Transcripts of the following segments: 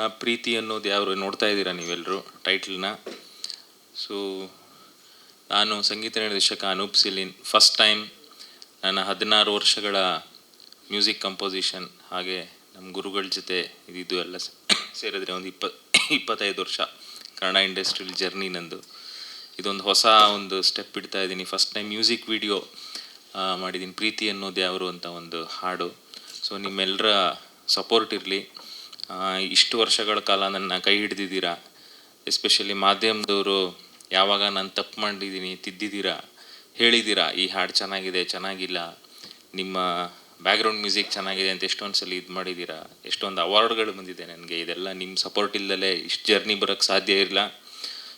ಕಣ ಪ್ರೀತಿ ಅನ್ನೋದು ಯಾರು ನೋಡ್ತಾ ಇದ್ದೀರಾ ನೀವೆಲ್ಲರೂ ಟೈಟ್ಲನ್ನ ಸೊ ನಾನು ಸಂಗೀತ ನಿರ್ದೇಶಕ ಅನೂಪ್ ಸಿಲಿನ್ ಫಸ್ಟ್ ಟೈಮ್ ನನ್ನ ಹದಿನಾರು ವರ್ಷಗಳ ಮ್ಯೂಸಿಕ್ ಕಂಪೋಸಿಷನ್ ಹಾಗೆ ನಮ್ಮ ಗುರುಗಳ ಜೊತೆ ಇದಿದ್ದು ಎಲ್ಲ ಸೇರಿದ್ರೆ ಒಂದು ಇಪ್ಪ ಇಪ್ಪತ್ತೈದು ವರ್ಷ ಕನ್ನಡ ಇಂಡಸ್ಟ್ರಿಯಲ್ ಜರ್ನಿ ನಂದು. ಇದೊಂದು ಹೊಸ ಒಂದು ಸ್ಟೆಪ್ ಇಡ್ತಾ ಇದ್ದೀನಿ. ಫಸ್ಟ್ ಟೈಮ್ ಮ್ಯೂಸಿಕ್ ವಿಡಿಯೋ ಮಾಡಿದ್ದೀನಿ ಪ್ರೀತಿ ಅನ್ನೋದು ಯಾರು ಅಂತ ಒಂದು ಹಾಡು. ಸೊ ನಿಮ್ಮೆಲ್ಲರ ಸಪೋರ್ಟ್ ಇರಲಿ. ಇಷ್ಟು ವರ್ಷಗಳ ಕಾಲ ನನ್ನ ಕೈ ಹಿಡ್ದಿದ್ದೀರಾ? ಎಸ್ಪೆಷಲಿ ಮಾಧ್ಯಮದವರು ಯಾವಾಗ ನಾನು ತಪ್ಪು ಮಾಡಿದ್ದೀನಿ, ತಿದ್ದಿದ್ದೀರಾ? ಹೇಳಿದ್ದೀರಾ? ಈ ಹಾಡು ಚೆನ್ನಾಗಿದೆ, ಚೆನ್ನಾಗಿಲ್ಲ. ನಿಮ್ಮ ಬ್ಯಾಕ್ಗ್ರೌಂಡ್ ಮ್ಯೂಸಿಕ್ ಚೆನ್ನಾಗಿದೆ ಅಂತ ಎಷ್ಟೊಂದು ಸಲ ಇದು ಮಾಡಿದ್ದೀರಾ? ಎಷ್ಟೊಂದು ಅವಾರ್ಡ್ಗಳು ಬಂದಿದೆ ನನಗೆ. ಇದೆಲ್ಲ ನಿಮ್ಮ ಸಪೋರ್ಟ್ ಇಲ್ಲದಲೇ ಇಷ್ಟು ಜರ್ನಿ ಬರೋಕ್ಕೆ ಸಾಧ್ಯ ಇಲ್ಲ.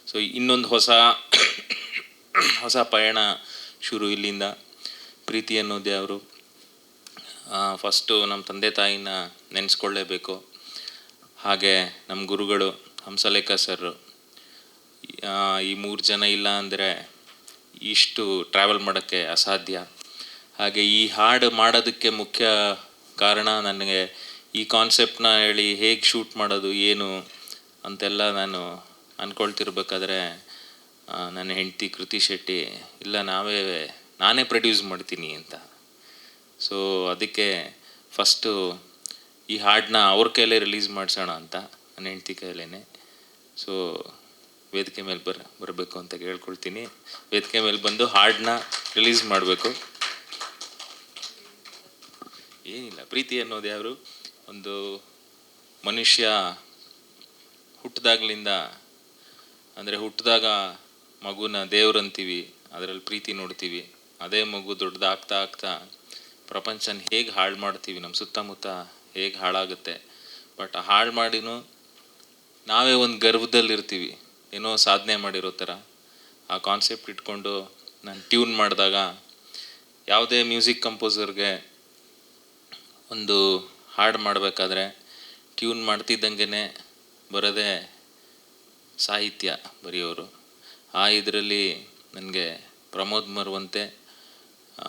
ಸೊ ಇನ್ನೊಂದು ಹೊಸ ಹೊಸ ಪಯಣ ಶುರು ಇಲ್ಲಿಂದ. ಪ್ರೀತಿ ಅನ್ನೋದೇ ಅವರು. ಫಸ್ಟು ನಮ್ಮ ತಂದೆ ತಾಯಿನ ನೆನೆಸ್ಕೊಳ್ಳೇಬೇಕು. ಹಾಗೆ ನಮ್ಮ ಗುರುಗಳು, ಹಂಸಲೇಖ ಸರ್ ಈ ಮೂರು ಜನ ಇಲ್ಲ ಅಂದರೆ ಇಷ್ಟು ಟ್ರಾವೆಲ್ ಮಾಡೋಕ್ಕೆ ಅಸಾಧ್ಯ. ಹಾಗೆ ಈ ಹಾಡು ಮಾಡೋದಕ್ಕೆ ಮುಖ್ಯ ಕಾರಣ ನನಗೆ ಈ ಕಾನ್ಸೆಪ್ಟನ್ನ ಹೇಳಿ ಹೇಗೆ ಶೂಟ್ ಮಾಡೋದು, ಏನು ಅಂತೆಲ್ಲ ನಾನು ಅಂದ್ಕೊಳ್ತಿರ್ಬೇಕಾದ್ರೆ ನನ್ನ ಹೆಂಡತಿ ಕೃತಿ ಶೆಟ್ಟಿ, ಇಲ್ಲ ನಾವೇ, ನಾನೇ ಪ್ರೊಡ್ಯೂಸ್ ಮಾಡ್ತೀನಿ ಅಂತ. ಸೊ ಅದಕ್ಕೆ ಫಸ್ಟು ಈ ಹಾಡನ್ನ ಅವ್ರ ಕೈಲೇ ರಿಲೀಸ್ ಮಾಡಿಸೋಣ ಅಂತ ನನ್ನ ಹೆಂಡತಿ ಕೈಲೇ ಸೊ ವೇದಿಕೆ ಮೇಲೆ ಬರ, ಬರಬೇಕು ಅಂತ ಕೇಳ್ಕೊಳ್ತೀನಿ ವೇದಿಕೆ ಮೇಲೆ ಬಂದು ಹಾಡನ್ನ ರಿಲೀಸ್ ಮಾಡಬೇಕು. ಏನಿಲ್ಲ, ಪ್ರೀತಿ ಅನ್ನೋದು ಯಾರು ಒಂದು ಮನುಷ್ಯ ಹುಟ್ಟಿದಾಗ್ಲಿಂದ ಅಂದರೆ ಹುಟ್ಟಿದಾಗ ಮಗುನ ದೇವ್ರಂತೀವಿ ಅದರಲ್ಲಿ ಪ್ರೀತಿ ನೋಡ್ತೀವಿ. ಅದೇ ಮಗು ದೊಡ್ಡದಾಗ್ತಾ ಆಗ್ತಾ ಪ್ರಪಂಚನ ಹೇಗೆ ಹಾಳು ಮಾಡ್ತೀವಿ ನಮ್ಮ ಸುತ್ತಮುತ್ತ ಹೇಗೆ ಹಾಳಾಗುತ್ತೆ. ಬಟ್ ಹಾಳು ಮಾಡಿನೂ ನಾವೇ ಒಂದು ಗರ್ವದಲ್ಲಿರ್ತೀವಿ. ಏನೋ ಸಾಧನೆ ಮಾಡಿರೋ ಥರ. ಆ ಕಾನ್ಸೆಪ್ಟ್ ಇಟ್ಕೊಂಡು ನಾನು ಟ್ಯೂನ್ ಮಾಡಿದಾಗ ಯಾವುದೇ ಮ್ಯೂಸಿಕ್ ಕಂಪೋಸರ್ಗೆ ಒಂದು ಹಾಡು ಮಾಡಬೇಕಾದ್ರೆ ಟ್ಯೂನ್ ಮಾಡ್ತಿದ್ದಂಗೆ ಬರೋದೇ ಸಾಹಿತ್ಯ ಬರೆಯೋರು. ಆ ಇದರಲ್ಲಿ ನನಗೆ ಪ್ರಮೋದ್ ಮರುವಂತೆ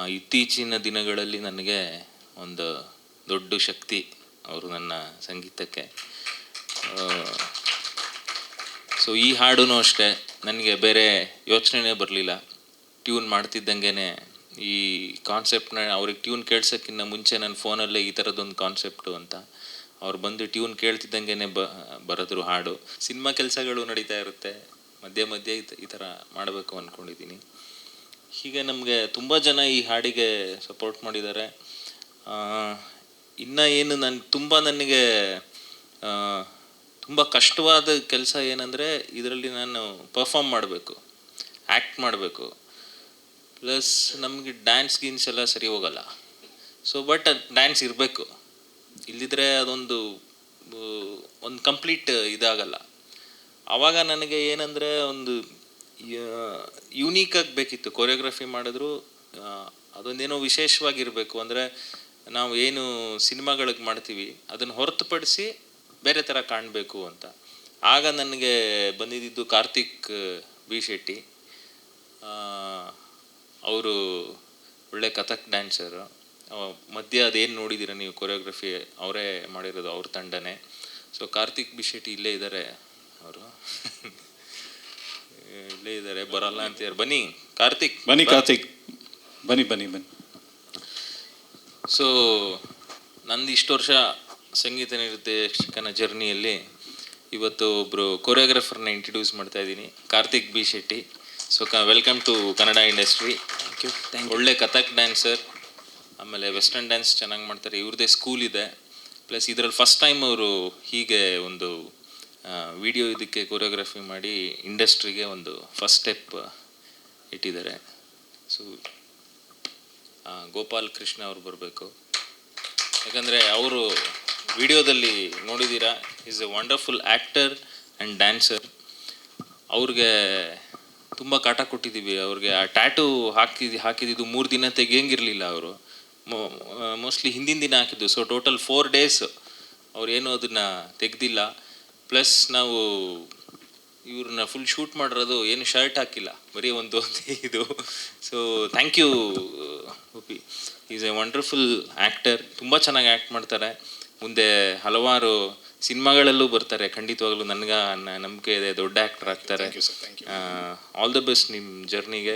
ಇತ್ತೀಚಿನ ದಿನಗಳಲ್ಲಿ ನನಗೆ ಒಂದು ದೊಡ್ಡ ಶಕ್ತಿ ಅವರು ನನ್ನ ಸಂಗೀತಕ್ಕೆ. ಸೊ ಈ ಹಾಡೂ ಅಷ್ಟೇ, ನನಗೆ ಬೇರೆ ಯೋಚನೆನೇ ಬರಲಿಲ್ಲ. ಟ್ಯೂನ್ ಮಾಡ್ತಿದ್ದಂಗೆ ಈ ಕಾನ್ಸೆಪ್ಟ್ನ ಅವ್ರಿಗೆ ಟ್ಯೂನ್ ಕೇಳ್ಸೋಕ್ಕಿಂತ ಮುಂಚೆ ನನ್ನ ಫೋನಲ್ಲೇ ಈ ಥರದ್ದೊಂದು ಕಾನ್ಸೆಪ್ಟು ಅಂತ. ಅವ್ರು ಬಂದು ಟ್ಯೂನ್ ಕೇಳ್ತಿದ್ದಂಗೆ ಬ, ಬರೆದ್ರು ಹಾಡು. ಸಿನಿಮಾ ಕೆಲಸಗಳು ನಡೀತಾ ಇರುತ್ತೆ. ಮಧ್ಯೆ ಮಧ್ಯೆ ಈ ಥರ ಮಾಡಬೇಕು ಅಂದ್ಕೊಂಡಿದ್ದೀನಿ ಹೀಗೆ ನಮಗೆ ತುಂಬ ಜನ ಈ ಹಾಡಿಗೆ ಸಪೋರ್ಟ್ ಮಾಡಿದ್ದಾರೆ. ಇನ್ನು ಏನು ನನ್ನ ತುಂಬ ನನಗೆ ತುಂಬ ಕಷ್ಟವಾದ ಕೆಲಸ ಏನಂದರೆ ಇದರಲ್ಲಿ ನಾನು ಪರ್ಫಾರ್ಮ್ ಮಾಡಬೇಕು ಆ್ಯಕ್ಟ್ ಮಾಡಬೇಕು. ಪ್ಲಸ್ ನಮಗೆ ಡ್ಯಾನ್ಸ್ ಗೀನ್ಸ್ ಎಲ್ಲ ಸರಿ ಹೋಗಲ್ಲ. ಸೊ ಬಟ್ ಡ್ಯಾನ್ಸ್ ಇರಬೇಕು. ಇಲ್ಲಿದ್ರೆ ಅದೊಂದು ಒಂದು ಕಂಪ್ಲೀಟ್ ಇದಾಗಲ್ಲ. ಆವಾಗ ನನಗೆ ಏನಂದರೆ ಒಂದು ಯೂನೀಕಾಗಿ ಬೇಕಿತ್ತು. ಕೊರಿಯೋಗ್ರಫಿ ಮಾಡಿದ್ರು ಅದೊಂದೇನೋ ವಿಶೇಷವಾಗಿರಬೇಕು. ಅಂದರೆ ನಾವು ಏನು ಸಿನಿಮಾಗಳಿಗೆ ಮಾಡ್ತೀವಿ, ಅದನ್ನು ಹೊರತುಪಡಿಸಿ ಬೇರೆ ಥರ ಕಾಣಬೇಕು ಅಂತ. ಆಗ ನನಗೆ ಬಂದಿದ್ದು ಕಾರ್ತಿಕ್ ಬಿ ಶೆಟ್ಟಿ. ಅವರು ಒಳ್ಳೆ ಕಥಕ್ ಡ್ಯಾನ್ಸರು. ಮಧ್ಯ ಅದೇನು ನೋಡಿದ್ದೀರ ನೀವು ಕೊರಿಯೋಗ್ರಫಿ, ಅವರೇ ಮಾಡಿರೋದು ಅವ್ರ ತಂಡನೇ. ಸೊ, ಕಾರ್ತಿಕ್, ಬಿ ಶೆಟ್ಟಿ ಇಲ್ಲೇ ಇದ್ದಾರೆ ಅವರು. ಇಲ್ಲೇ ಇದ್ದಾರೆ, ಬರಲ್ಲ ಅಂತ ಬನ್ನಿ, ಕಾರ್ತಿಕ್. ಬನ್ನಿ ಕಾರ್ತಿಕ್. ಬನ್ನಿ ಬನ್ನಿ ಬನ್ನಿ. ಸೊ ನಂದು ಇಷ್ಟು ವರ್ಷ ಸಂಗೀತ ನಿರ್ದೇಶಕನ ಜರ್ನಿಯಲ್ಲಿ ಇವತ್ತು ಒಬ್ಬರು ಕೊರಿಯೋಗ್ರಾಫರ್ನ ಇಂಟ್ರಡ್ಯೂಸ್ ಮಾಡ್ತಾ ಇದ್ದೀನಿ ಕಾರ್ತಿಕ್ ಬಿ ಶೆಟ್ಟಿ. ಸೊ ಕ welcome to Kannada industry thank you thank ಒಳ್ಳೆ ಕಥಕ್ ಡ್ಯಾನ್ಸರ್ ಆಮೇಲೆ ವೆಸ್ಟರ್ನ್ ಡ್ಯಾನ್ಸ್ ಚೆನ್ನಾಗಿ ಮಾಡ್ತಾರೆ ಇವ್ರದ್ದೇ ಸ್ಕೂಲ್ ಇದೆ. ಪ್ಲಸ್ ಇದರಲ್ಲಿ ಫಸ್ಟ್ ಟೈಮ್ ಅವರು ಹೀಗೆ ಒಂದು ವಿಡಿಯೋ ಇದಕ್ಕೆ ಕೊರಿಯೋಗ್ರಫಿ ಮಾಡಿ ಇಂಡಸ್ಟ್ರಿಗೆ ಒಂದು ಫಸ್ಟ್ ಸ್ಟೆಪ್ ಇಟ್ಟಿದ್ದಾರೆ. ಸೊ ಗೋಪಾಲ್ ಕೃಷ್ಣ ಅವ್ರು ಬರಬೇಕು. ಯಾಕಂದರೆ ಅವರು ವಿಡಿಯೋದಲ್ಲಿ ನೋಡಿದ್ದೀರಾ is a wonderful actor and dancer ಅವ್ರಿಗೆ ತುಂಬ ಕಾಟ ಕೊಟ್ಟಿದ್ದೀವಿ. ಅವ್ರಿಗೆ ಆ ಟ್ಯಾಟು ಹಾಕಿದ್ದು ಹಾಕಿದ್ದು ಮೂರು ದಿನ ತೆಗಿಯಂಗಿರಲಿಲ್ಲ ಅವರು. ಮೋಸ್ಟ್ಲಿ ಹಿಂದಿನ ದಿನ ಹಾಕಿದ್ದು. ಸೊ ಟೋಟಲ್ ಫೋರ್ ಡೇಸ್ ಅವ್ರು ಏನು ಅದನ್ನು ತೆಗೆದಿಲ್ಲ. ಪ್ಲಸ್ ನಾವು ಇವ್ರನ್ನ ಫುಲ್ ಶೂಟ್ ಮಾಡಿರೋದು ಏನು ಶರ್ಟ್ ಹಾಕಿಲ್ಲ ಬರೀ ಒಂದು ಇದು. So thank you Upi is a wonderful actor ತುಂಬ ಚೆನ್ನಾಗಿ ಆ್ಯಕ್ಟ್ ಮಾಡ್ತಾರೆ. ಮುಂದೆ ಹಲವಾರು ಸಿನಿಮಾಗಳಲ್ಲೂ ಬರ್ತಾರೆ. ಖಂಡಿತವಾಗ್ಲೂ ನನಗೆ ನಂಬಿಕೆ ಇದೆ ದೊಡ್ಡ ಆ್ಯಕ್ಟರ್ ಆಗ್ತಾರೆ. ಆಲ್ ದ ಬೆಸ್ಟ್ ನಿಮ್ಮ ಜರ್ನಿಗೆ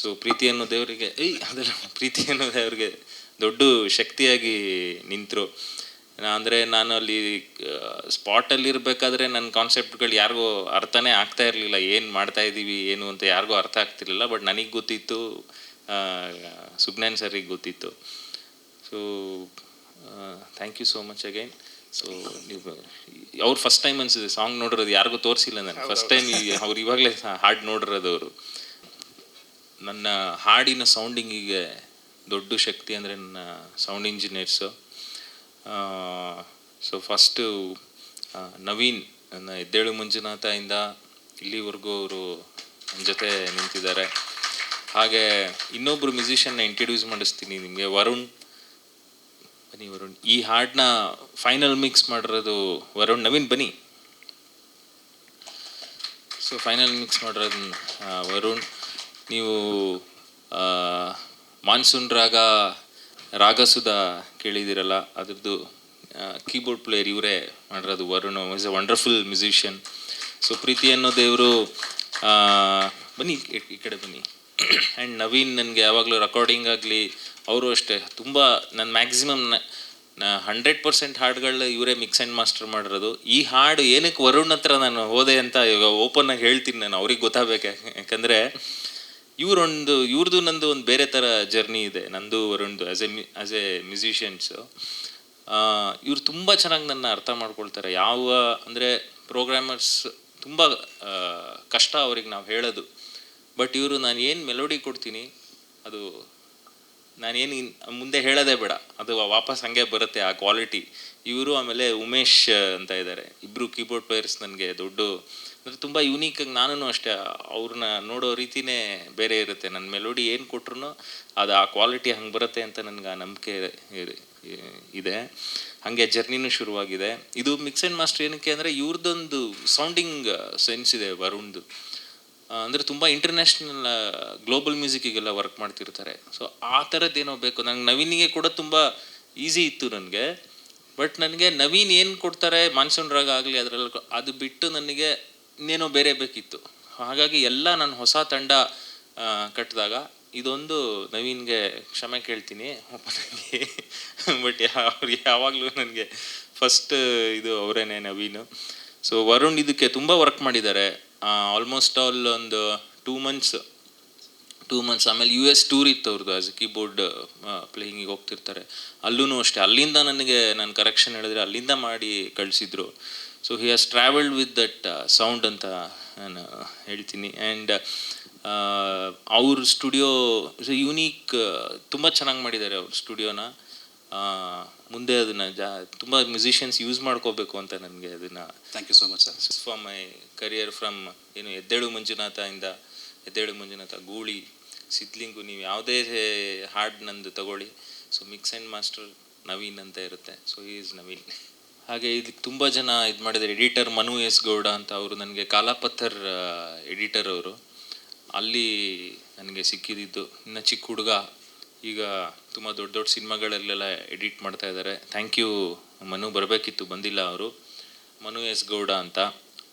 ಸೊ ಪ್ರೀತಿ ಅನ್ನೋ ದೇವರಿಗೆ ಏಯ್ ಅದೆಲ್ಲ ಪ್ರೀತಿ ಅನ್ನೋ ದೇವರಿಗೆ ದೊಡ್ಡ ಶಕ್ತಿಯಾಗಿ ನಿಂತರು. ಅಂದರೆ ನಾನು ಅಲ್ಲಿ ಸ್ಪಾಟಲ್ಲಿ ಇರಬೇಕಾದ್ರೆ ನನ್ನ ಕಾನ್ಸೆಪ್ಟ್ಗಳು ಯಾರಿಗೂ ಅರ್ಥನೇ ಆಗ್ತಾ ಇರಲಿಲ್ಲ. ಏನು ಮಾಡ್ತಾ ಇದ್ದೀವಿ ಏನು ಅಂತ ಯಾರಿಗೂ ಅರ್ಥ ಆಗ್ತಿರಲಿಲ್ಲ. ಬಟ್ ನನಗೆ ಗೊತ್ತಿತ್ತು ಸುಜ್ಞಾನ್ ಸರಿಗೆ ಗೊತ್ತಿತ್ತು. So thank you so much again so ನೀವು ಅವ್ರು ಫಸ್ಟ್ ಟೈಮ್ ಅನಿಸಿದೆ. ಸಾಂಗ್ ನೋಡಿರೋದು ಯಾರಿಗೂ ತೋರಿಸಿಲ್ಲ ನನಗೆ ಫಸ್ಟ್ ಟೈಮ್ ಅವ್ರು ಇವಾಗಲೇ ಹಾಡು ನೋಡಿರೋದು ಅವರು. ನನ್ನ ಹಾಡಿನ ಸೌಂಡಿಂಗಿಗೆ ದೊಡ್ಡ ಶಕ್ತಿ ಅಂದರೆ ನನ್ನ sound engineers so first Naveen, ನನ್ನ ಎದ್ದೇಳು ಮಂಜುನಾಥಯಿಂದ ಇಲ್ಲಿವರೆಗೂ ಅವರು ನನ್ನ ಜೊತೆ ನಿಂತಿದ್ದಾರೆ. ಹಾಗೆ ಇನ್ನೊಬ್ಬರು ಮ್ಯೂಸಿಷಿಯನ್ನ ಇಂಟ್ರಡ್ಯೂಸ್ ಮಾಡಿಸ್ತೀನಿ ನಿಮಗೆ, ವರುಣ್. ಬನ್ನಿ ವರುಣ್. ಈ ಹಾಡನ್ನ ಫೈನಲ್ ಮಿಕ್ಸ್ ಮಾಡಿರೋದು ವರುಣ್. ನವೀನ್, ಬನ್ನಿ. ಸೊ ಫೈನಲ್ ಮಿಕ್ಸ್ ಮಾಡಿರೋದು ವರುಣ್. ನೀವು ಮಾನ್ಸೂನ್ ರಾಗ ರಾಗಸುಧ ಕೇಳಿದಿರಲ್ಲ, ಅದ್ರದ್ದು ಕೀಬೋರ್ಡ್ ಪ್ಲೇಯರ್ ಇವರೇ ಮಾಡಿರೋದು Varun is a wonderful musician so ಪ್ರೀತಿ ಅನ್ನೋ ದೇವರು ಬನ್ನಿ, ಈ- ಕಡೆ ಬನ್ನಿ. ಆ್ಯಂಡ್ ನವೀನ್ ನನಗೆ ಯಾವಾಗಲೂ ರೆಕಾರ್ಡಿಂಗ್ ಆಗಲಿ, ಅವರು ಅಷ್ಟೇ, ತುಂಬ ನನ್ನ ಮ್ಯಾಕ್ಸಿಮಮ್ ಹಂಡ್ರೆಡ್ ಪರ್ಸೆಂಟ್ ಹಾಡುಗಳು ಇವರೇ ಮಿಕ್ಸ್ ಆ್ಯಂಡ್ ಮಾಸ್ಟರ್ ಮಾಡಿರೋದು. ಈ ಹಾಡು ಏನಕ್ಕೆ ವರುಣ್ ಹತ್ರ ನಾನು ಹೋದೆ ಅಂತ ಇವಾಗ ಓಪನ್ ಆಗಿ ಹೇಳ್ತೀನಿ ನಾನು, ಅವ್ರಿಗೆ ಗೊತ್ತಾಗಬೇಕು. ಯಾಕಂದರೆ ಇವರೊಂದು ಇವ್ರದ್ದು ನಂದು ಒಂದು ಬೇರೆ ಥರ ಜರ್ನಿ ಇದೆ. ನಂದು ಅವರೊಂದು as a as a musicians ಇವ್ರು ತುಂಬ ಚೆನ್ನಾಗಿ ನನ್ನ ಅರ್ಥ ಮಾಡ್ಕೊಳ್ತಾರೆ. ಯಾವ, ಅಂದರೆ ಪ್ರೋಗ್ರಾಮರ್ಸ್ ತುಂಬ ಕಷ್ಟ ಅವ್ರಿಗೆ ನಾವು ಹೇಳೋದು. ಬಟ್ ಇವರು ನಾನು ಏನು ಮೆಲೋಡಿ ಕೊಡ್ತೀನಿ, ಅದು ನಾನೇನು ಮುಂದೆ ಹೇಳೋದೇ ಬೇಡ. ಅದು ವಾಪಸ್ ಹಂಗೆ ಬರುತ್ತೆ ಆ ಕ್ವಾಲಿಟಿ ಇವರು ಆಮೇಲೆ ಉಮೇಶ್ ಅಂತ ಇದ್ದಾರೆ ಇಬ್ಬರು ಕೀಬೋರ್ಡ್ ಪ್ಲೇಯರ್ಸ್ ನನಗೆ ದೊಡ್ಡ, ಅಂದರೆ ತುಂಬ ಯುನೀಕಾಗಿ ನಾನು ಅಷ್ಟೇ ಅವ್ರನ್ನ ನೋಡೋ ರೀತಿನೇ ಬೇರೆ ಇರುತ್ತೆ. ನನ್ನ ಮೆಲೋಡಿ ಏನು ಕೊಟ್ರು ಅದು ಆ ಕ್ವಾಲಿಟಿ ಹಂಗೆ ಬರುತ್ತೆ ಅಂತ ನನಗೆ ಆ ನಂಬಿಕೆ ಇದೆ ಹಾಗೆ ಜರ್ನಿನೂ ಶುರುವಾಗಿದೆ. ಇದು ಮಿಕ್ಸ್ ಆ್ಯಂಡ್ ಮಾಸ್ಟರ್ ಏನಕ್ಕೆ ಅಂದರೆ ಇವ್ರದ್ದೊಂದು ಸೌಂಡಿಂಗ್ ಸೆನ್ಸ್ ಇದೆ ವರುಣ್ದು. ಅಂದರೆ ತುಂಬ ಇಂಟರ್ನ್ಯಾಷನಲ್ ಗ್ಲೋಬಲ್ ಮ್ಯೂಸಿಕ್ಕಿಗೆಲ್ಲ ವರ್ಕ್ ಮಾಡ್ತಿರ್ತಾರೆ. ಸೊ ಆ ಥರದ್ದೇನೋ ಬೇಕು. ನಂಗೆ ನವೀನಿಗೆ ಕೂಡ ತುಂಬ ಈಸಿ ಇತ್ತು ನನಗೆ. ಬಟ್ ನನಗೆ ನವೀನ್ ಏನು ಕೊಡ್ತಾರೆ, ಮಾನ್ಸೂನ್ ರಾಗ ಆಗಲಿ ಅದರಲ್ಲಿ ಅದು ಬಿಟ್ಟು ನನಗೆ ಇನ್ನೇನೋ ಬೇರೆ ಬೇಕಿತ್ತು. ಹಾಗಾಗಿ ಎಲ್ಲ ನಾನು ಹೊಸ ತಂಡ ಕಟ್ಟಿದಾಗ ಇದೊಂದು ನವೀನ್ಗೆ ಕ್ಷಮೆ ಕೇಳ್ತೀನಿ. ಬಟ್ ಅವ್ರಿಗೆ ಯಾವಾಗಲೂ ನನಗೆ ಫಸ್ಟ್ ಇದು ಅವರೇನೆ ನವೀನು. ಸೊ ವರುಣ್ ಇದಕ್ಕೆ ತುಂಬ ವರ್ಕ್ ಮಾಡಿದ್ದಾರೆ. ಆಲ್ಮೋಸ್ಟ್ ಆಲ್ ಒಂದು ಟೂ ಮಂತ್ಸ್ ಟೂ ಮಂತ್ಸ್ ಆಮೇಲೆ ಯು ಎಸ್ ಟೂರ್ ಇತ್ತು ಅವ್ರದ್ದು ಆಸ್ ಕೀಬೋರ್ಡ್ ಪ್ಲೇಯಿಂಗಿಗೆ ಹೋಗ್ತಿರ್ತಾರೆ. ಅಲ್ಲೂ ಅಷ್ಟೇ. ಅಲ್ಲಿಂದ ನನಗೆ ನಾನು ಕರೆಕ್ಷನ್ ಹೇಳಿದ್ರೆ ಅಲ್ಲಿಂದ ಮಾಡಿ ಕಳಿಸಿದ್ರು. So he has travelled with that sound ಅಂತ ನಾನು ಹೇಳ್ತೀನಿ. ಆ್ಯಂಡ್ ಅವ್ರ ಸ್ಟುಡಿಯೋ ಯುನೀಕ್ ತುಂಬ ಚೆನ್ನಾಗಿ ಮಾಡಿದ್ದಾರೆ ಅವ್ರ ಸ್ಟುಡಿಯೋನ ಮುಂದೆ ಅದನ್ನು ಜಾ ತುಂಬ ಮ್ಯೂಸಿಷಿಯನ್ಸ್ ಯೂಸ್ ಮಾಡ್ಕೋಬೇಕು ಅಂತ ನನಗೆ ಅದನ್ನು thank you so much sir for my career from ಏನು ಎದ್ದೇಳು ಮಂಜುನಾಥ ಇಂದ ಎದ್ದೇಳು ಮಂಜುನಾಥ ಗೂಳಿ ಸಿದ್ಲಿಂಗು ನೀವು ಯಾವುದೇ ಹಾಡ್ ನಂದು ತಗೊಳ್ಳಿ. So mix and master Naveen ಅಂತ ಇರುತ್ತೆ. So is Naveen. ಹಾಗೆ ಇದಕ್ಕೆ ತುಂಬ ಜನ ಇದು ಮಾಡಿದರೆ ಎಡಿಟರ್ ಮನು ಎಸ್ ಗೌಡ ಅಂತ ಅವರು ನನಗೆ ಕಾಲಾಪತ್ತರ್ ಎಡಿಟರ್ ಅವರು. ಅಲ್ಲಿ ನನಗೆ ಸಿಕ್ಕಿದ್ದು. ಇನ್ನು ಚಿಕ್ಕ ಹುಡುಗ ಈಗ ತುಂಬ ದೊಡ್ಡ ದೊಡ್ಡ ಸಿನಿಮಾಗಳಲ್ಲೆಲ್ಲ ಎಡಿಟ್ ಮಾಡ್ತಾ ಇದ್ದಾರೆ. ಥ್ಯಾಂಕ್ ಯು ಮನು ಬರಬೇಕಿತ್ತು, ಬಂದಿಲ್ಲ ಅವರು. ಮನು ಎಸ್ ಗೌಡ ಅಂತ,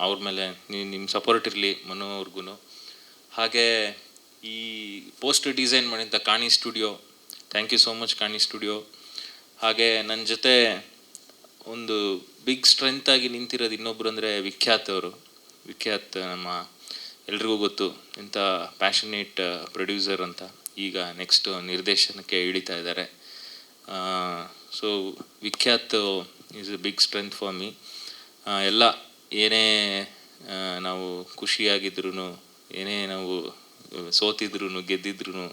ಅವ್ರ ಮೇಲೆ ನಿಮ್ಮ ಸಪೋರ್ಟ್ ಇರಲಿ ಮನು ಅವ್ರಿಗೂ ಹಾಗೆ ಈ ಪೋಸ್ಟ್ ಡಿಸೈನ್ ಮಾಡಿದಂಥ Kaani studio thank you so much Kaani studio ಹಾಗೆ ನನ್ನ ಜೊತೆ ಒಂದು ಬಿಗ್ ಸ್ಟ್ರೆಂತ್ ಆಗಿ ನಿಂತಿರೋದು ಇನ್ನೊಬ್ರು ಅಂದರೆ ವಿಖ್ಯಾತ್ ಅವರು. ವಿಖ್ಯಾತ್ ನಮ್ಮ ಎಲ್ರಿಗೂ ಗೊತ್ತು ಇಂಥ ಪ್ಯಾಷನೇಟ್ ಪ್ರೊಡ್ಯೂಸರ್ ಅಂತ. ಈಗ ನೆಕ್ಸ್ಟ್ ನಿರ್ದೇಶನಕ್ಕೆ ಇಳಿತಾ ಇದ್ದಾರೆ. So Vikhyat is a big strength for me ಎಲ್ಲ ಏನೇ ನಾವು ಖುಷಿಯಾಗಿದ್ರು ಏನೇ ನಾವು ಸೋತಿದ್ರು ಗೆದ್ದಿದ್ರು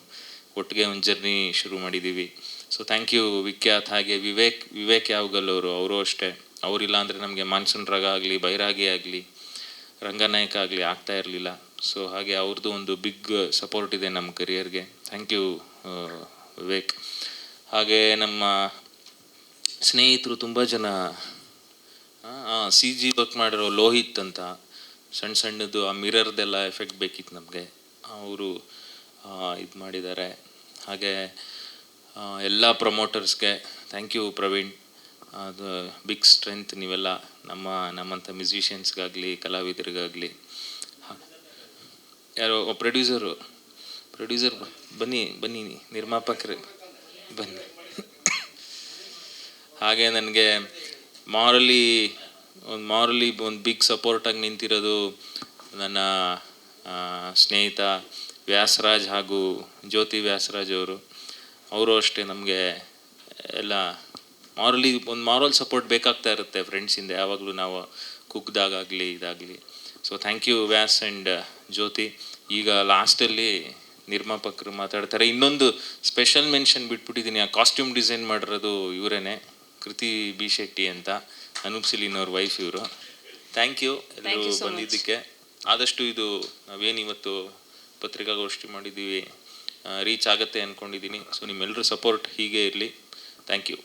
ಒಟ್ಟಿಗೆ ಒಂದು ಜರ್ನಿ ಶುರು ಮಾಡಿದ್ದೀವಿ ಸೊ ಥ್ಯಾಂಕ್ ಯು ವಿಖ್ಯಾತ್. ಹಾಗೆ ವಿವೇಕ್ ವಿವೇಕ್ ಯಾವಗಲ್ ಅವರು? ಅವರು ಅಷ್ಟೇ. ಅವರಿಲ್ಲ ಅಂದರೆ ನಮಗೆ ಮಾನ್ಸೂನ್ ರಾಗ ಆಗಲಿ, ಬೈರಾಗಿ ಆಗಲಿ, ರಂಗನಾಯಕ ಆಗಲಿ ಆಗ್ತಾ ಇರಲಿಲ್ಲ. ಸೊ ಹಾಗೆ ಅವ್ರದ್ದು ಒಂದು ಬಿಗ್ ಸಪೋರ್ಟ್ ಇದೆ ನಮ್ಮ ಕರಿಯರ್ಗೆ ಥ್ಯಾಂಕ್ ಯು ವಿವೇಕ್ ಹಾಗೆ ನಮ್ಮ ಸ್ನೇಹಿತರು ತುಂಬ ಜನ ಸಿ ಜಿ ವರ್ಕ್ ಮಾಡಿರೋ ಲೋಹಿತ್ ಅಂತ ಸಣ್ಣ ಸಣ್ಣದು ಆ ಮಿರರ್ದೆಲ್ಲ ಎಫೆಕ್ಟ್ ಬೇಕಿತ್ತು ನಮಗೆ. ಅವರು ಇದು ಮಾಡಿದ್ದಾರೆ. ಹಾಗೆ ಎಲ್ಲ ಪ್ರಮೋಟರ್ಸ್ಗೆ ಥ್ಯಾಂಕ್ ಯು ಪ್ರವೀಣ್. ಅದು ಬಿಗ್ ಸ್ಟ್ರೆಂತ್ ನೀವೆಲ್ಲ, ನಮ್ಮ ನಮ್ಮಂಥ ಮ್ಯೂಸಿಷಿಯನ್ಸ್ಗಾಗಲಿ ಕಲಾವಿದರಿಗಾಗಲಿ. ಯಾರೋ ಪ್ರೊಡ್ಯೂಸರು ಪ್ರೊಡ್ಯೂಸರ್ ಬನ್ನಿ ಬನ್ನಿ, ನಿರ್ಮಾಪಕರು, ಬನ್ನಿ. ಹಾಗೆ ನನಗೆ ಮಾರಲಿ, ಒಂದು ಮಾರಲಿ, ಒಂದು ಬಿಗ್ ಸಪೋರ್ಟಾಗಿ ನಿಂತಿರೋದು ನನ್ನ ಸ್ನೇಹಿತ ವ್ಯಾಸರಾಜ್ ಹಾಗೂ ಜ್ಯೋತಿ ವ್ಯಾಸರಾಜ್ ಅವರು. ಅವರು ಅಷ್ಟೇ ನಮಗೆ ಎಲ್ಲ ಮಾರಲಿ, ಒಂದು ಮಾರಲ್ ಸಪೋರ್ಟ್ ಬೇಕಾಗ್ತಾ ಇರುತ್ತೆ ಫ್ರೆಂಡ್ಸಿಂದ ಯಾವಾಗಲೂ ನಾವು ಕುಗ್ದಾಗಲಿ ಇದಾಗಲಿ. So thank you Vyas and Jyothi. ಈಗ ಲಾಸ್ಟಲ್ಲಿ ನಿರ್ಮಾಪಕರು ಮಾತಾಡ್ತಾರೆ. ಇನ್ನೊಂದು ಸ್ಪೆಷಲ್ ಮೆನ್ಷನ್ ಬಿಟ್ಬಿಟ್ಟಿದ್ದೀನಿ. ಆ ಕಾಸ್ಟ್ಯೂಮ್ ಡಿಸೈನ್ ಮಾಡಿರೋದು ಇವರೇನೆ ಕೃತಿ ಬಿ ಶೆಟ್ಟಿ ಅಂತ ಅನೂಪ್ ಸಿಲಿನವ್ರ ವೈಫ್ ಇವರು. ಥ್ಯಾಂಕ್ ಯು ಎಲ್ಲರೂ. ಬಂದಿದ್ದಕ್ಕೆ. ಆದಷ್ಟು ಇದು ನಾವೇನು ಇವತ್ತು ಪತ್ರಿಕಾಗೋಷ್ಠಿ ಮಾಡಿದ್ದೀವಿ ರೀಚ್ ಆಗುತ್ತೆ ಅಂದ್ಕೊಂಡಿದ್ದೀನಿ ಸೊ ನಿಮ್ಮೆಲ್ಲರೂ ಸಪೋರ್ಟ್ ಹೀಗೆ ಇರಲಿ. Thank you